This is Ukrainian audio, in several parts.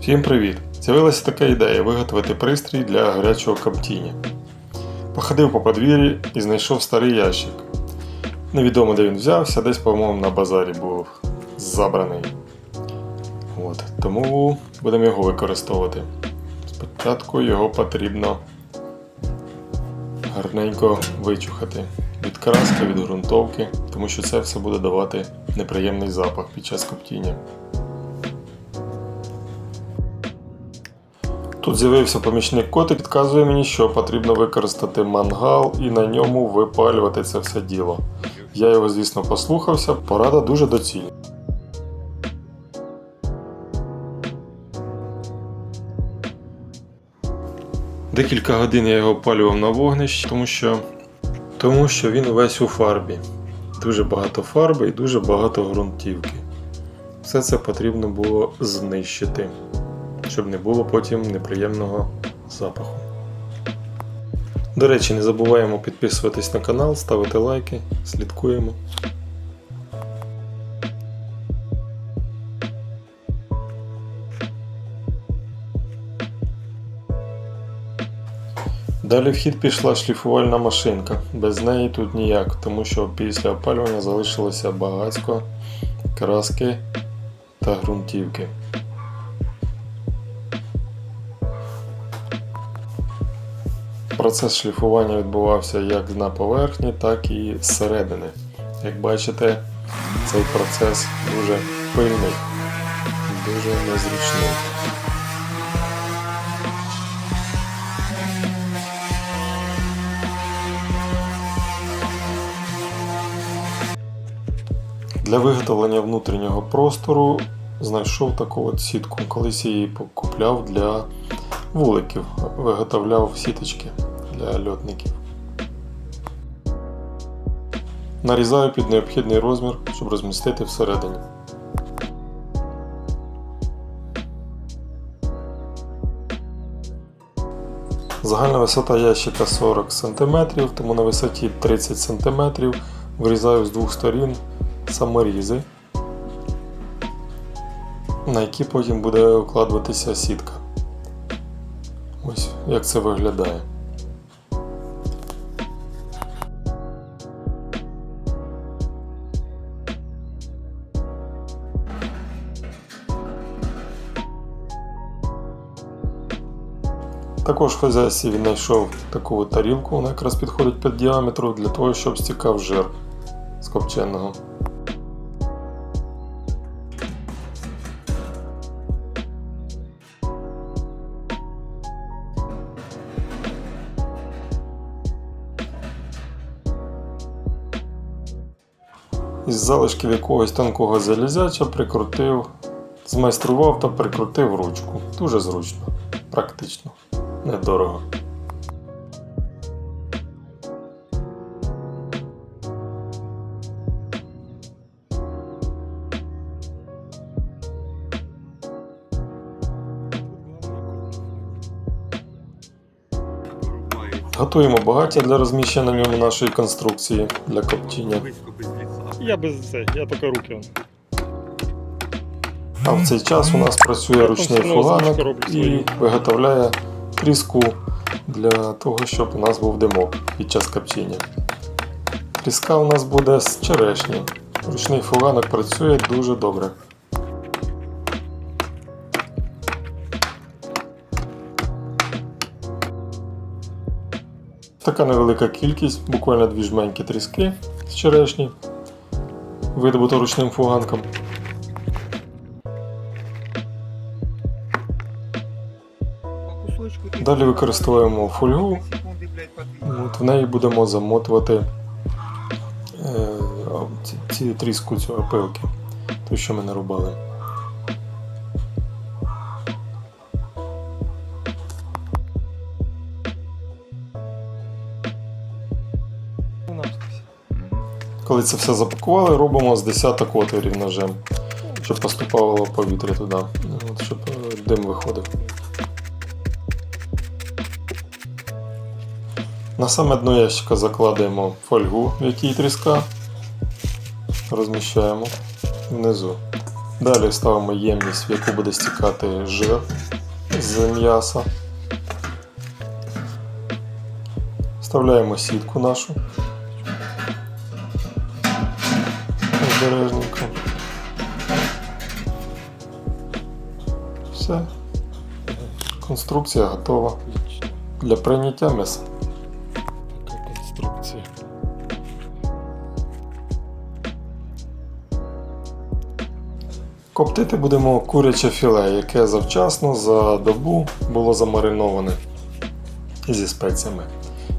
Всім привіт! З'явилася така ідея виготовити пристрій для гарячого коптіння. Походив по подвір'ї і знайшов старий ящик. Невідомо де він взявся, десь, по-моєму, на базарі був забраний. От, тому будемо його використовувати. Спочатку його потрібно гарненько вичухати від краски, від ґрунтовки, тому що це все буде давати неприємний запах під час коптіння. Тут з'явився помічник котик, підказує мені, що потрібно використати мангал і на ньому випалювати це все діло. Я його, звісно, послухався, порада дуже доцільна. Декілька годин я його опалював на вогнищі, тому що, тому що він весь у фарбі. Дуже багато фарби і дуже багато ґрунтівки. Все це потрібно було знищити щоб не було потім неприємного запаху. До речі, не забуваємо підписуватись на канал, ставити лайки, слідкуємо. Далі в хід пішла шліфувальна машинка. Без неї тут ніяк, тому що після опалювання залишилося багатько краски та ґрунтівки. Процес шліфування відбувався як на поверхні, так і зсередини. Як бачите, цей процес дуже пильний, дуже незручний. Для виготовлення внутрішнього простору знайшов таку от сітку. Колись її купляв для вуликів, виготовляв сіточки для льотників. Нарізаю під необхідний розмір, щоб розмістити всередині. Загальна висота ящика 40 см, тому на висоті 30 см вирізаю з двох сторін саморізи, на які потім буде вкладуватися сітка. Ось як це виглядає. Також в хазяйстві він знайшов таку тарілку, вона якраз підходить під діаметру для того, щоб стікав жир з копченого. Із залишків якогось тонкого залізяча прикрутив, змайстрував та прикрутив ручку. Дуже зручно, практично, недорого. Готуємо багаття для розміщення на ньому нашої конструкції для коптіння. Я без це, я тільки руки. А в цей час у нас працює ручний фуганок і виготовляє тріску для того, щоб у нас був димок під час копчення. Тріска у нас буде з черешні. Ручний фуганок працює дуже добре. Така невелика кількість, буквально дві жменькі тріски з черешні, видобуто ручним фуганком. Далі використовуємо фольгу, От в неї будемо замотувати е, ці, тріску цього пилки, ту, що ми нарубали. Коли це все запакували, робимо з десяток отворів ножем, щоб поступало повітря туди, щоб е, дим виходив. На саме дно ящика закладаємо фольгу, в якій тріска, розміщаємо внизу. Далі ставимо ємність, в яку буде стікати жир з м'яса. Вставляємо сітку нашу. Обережненько. Все. Конструкція готова для прийняття м'яса. Коптити будемо куряче філе, яке завчасно за добу було замариноване зі спеціями.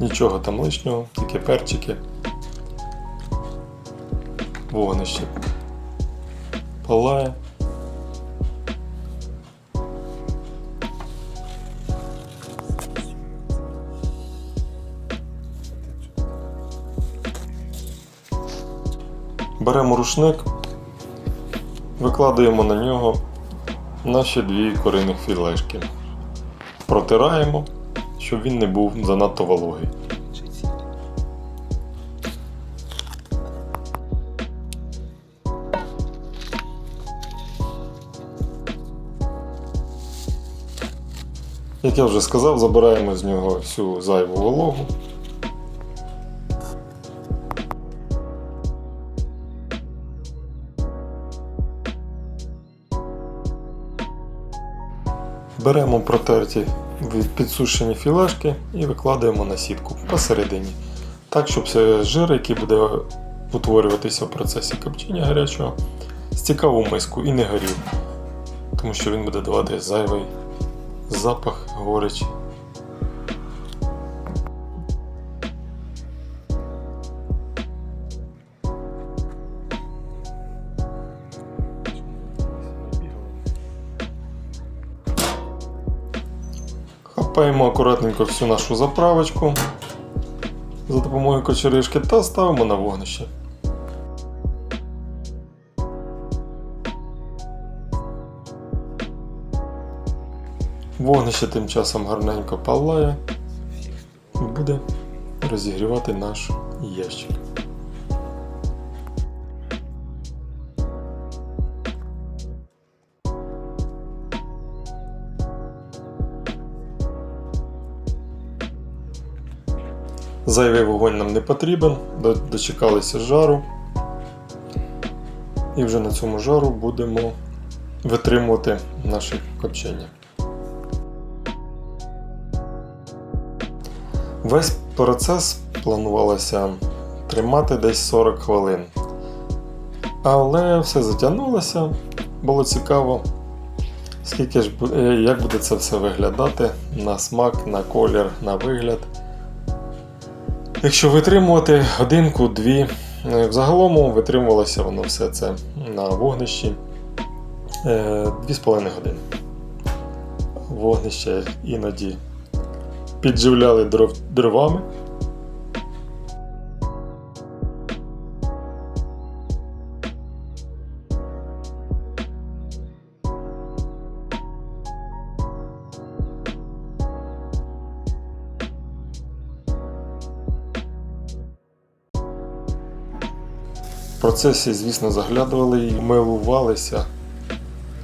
Нічого там лишнього, тільки перчики. Вогнище палає. Беремо рушник, викладаємо на нього наші дві куриних філешки. Протираємо, щоб він не був занадто вологий. Як я вже сказав, забираємо з нього всю зайву вологу. Беремо протерті підсушені філешки і викладаємо на сітку посередині. Так, щоб жир, який буде утворюватися в процесі копчення гарячого, стікав у миску і не горів. Тому що він буде давати зайвий запах горечі. Хапаємо акуратненько всю нашу заправочку за допомогою кочеришки та ставимо на вогнище. Вогнище тим часом гарненько палає і буде розігрівати наш ящик. Зайвий вогонь нам не потрібен, дочекалися жару. І вже на цьому жару будемо витримувати наше копчення. Весь процес планувалося тримати десь 40 хвилин. Але все затягнулося, було цікаво, скільки ж е, як буде це все виглядати на смак, на колір, на вигляд. Якщо витримувати годинку-дві, е, взагалом витримувалося воно все це на вогнищі 2,5 години. Вогнище іноді підживляли дров, дровами. Процесі, звісно, заглядували і милувалися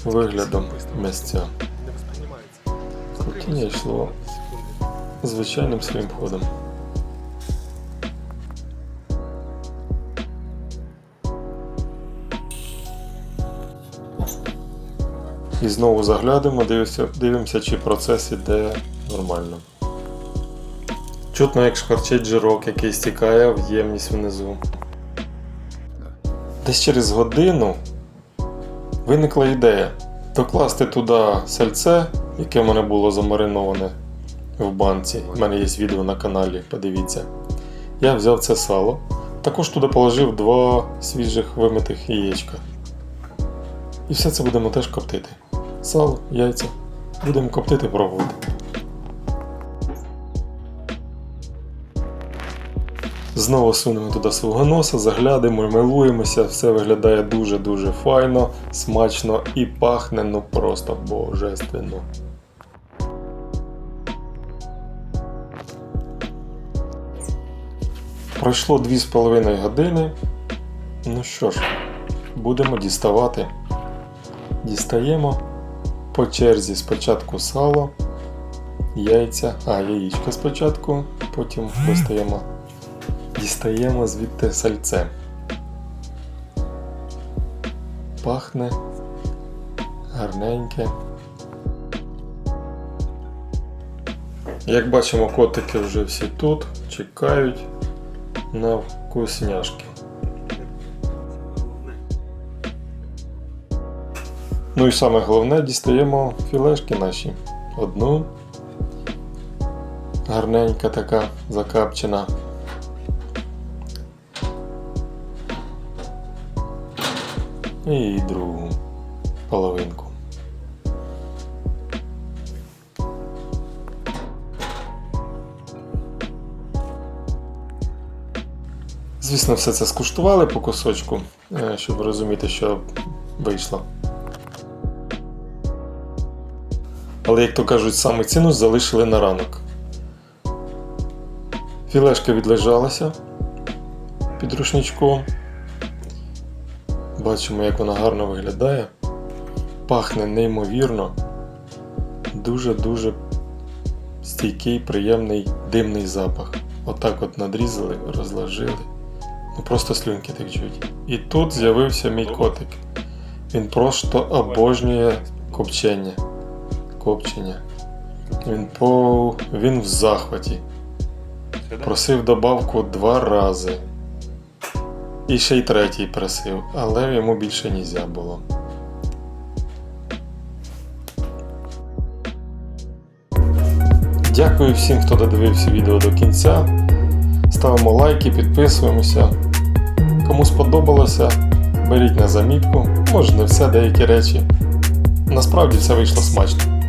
виглядом місця. Копчення йшло звичайним своїм ходом. І знову заглядимо, дивимося, дивимося, чи процес іде нормально. Чутно, як шкварчить жирок, який стікає в ємність внизу. Десь через годину виникла ідея докласти туди сальце, яке в мене було замариноване в банці. У мене є відео на каналі, подивіться. Я взяв це сало. Також туди положив два свіжих вимитих яєчка. І все це будемо теж коптити. Сало, яйця. Будемо коптити пробувати. Знову сунемо туди свого носа, заглядимо, милуємося, все виглядає дуже-дуже файно, смачно і пахне ну просто божественно. Пройшло 2,5 години. Ну що ж, будемо діставати Дістаємо по черзі спочатку сало, яйця, а яєчко спочатку, потім достаємо, дістаємо звідти сальце. Пахне гарненьке. Як бачимо, котики вже всі тут, чекають на вкусняшки. Ну і саме головне, дістаємо філешки наші. Одну гарненька така закапчена. І другу половинку. Звісно, все це скуштували по кусочку, е, щоб розуміти, що вийшло. Але, як то кажуть, саме цінус залишили на ранок. Філешка відлежалася під рушничком. Бачимо, як вона гарно виглядає. Пахне неймовірно. Дуже-дуже стійкий, приємний димний запах. Отак от надрізали, розложили. Ну просто слюнки течуть. І тут з'явився мій котик. Він просто обожнює копчення. Копчення. Він по. він в захваті. Просив добавку два рази. І ще й третій просив, але йому більше нельзя було. Дякую всім, хто додивився відео до кінця. Ставимо лайки, підписуємося. Кому сподобалося, беріть на замітку. Може не все деякі речі. Насправді все вийшло смачно.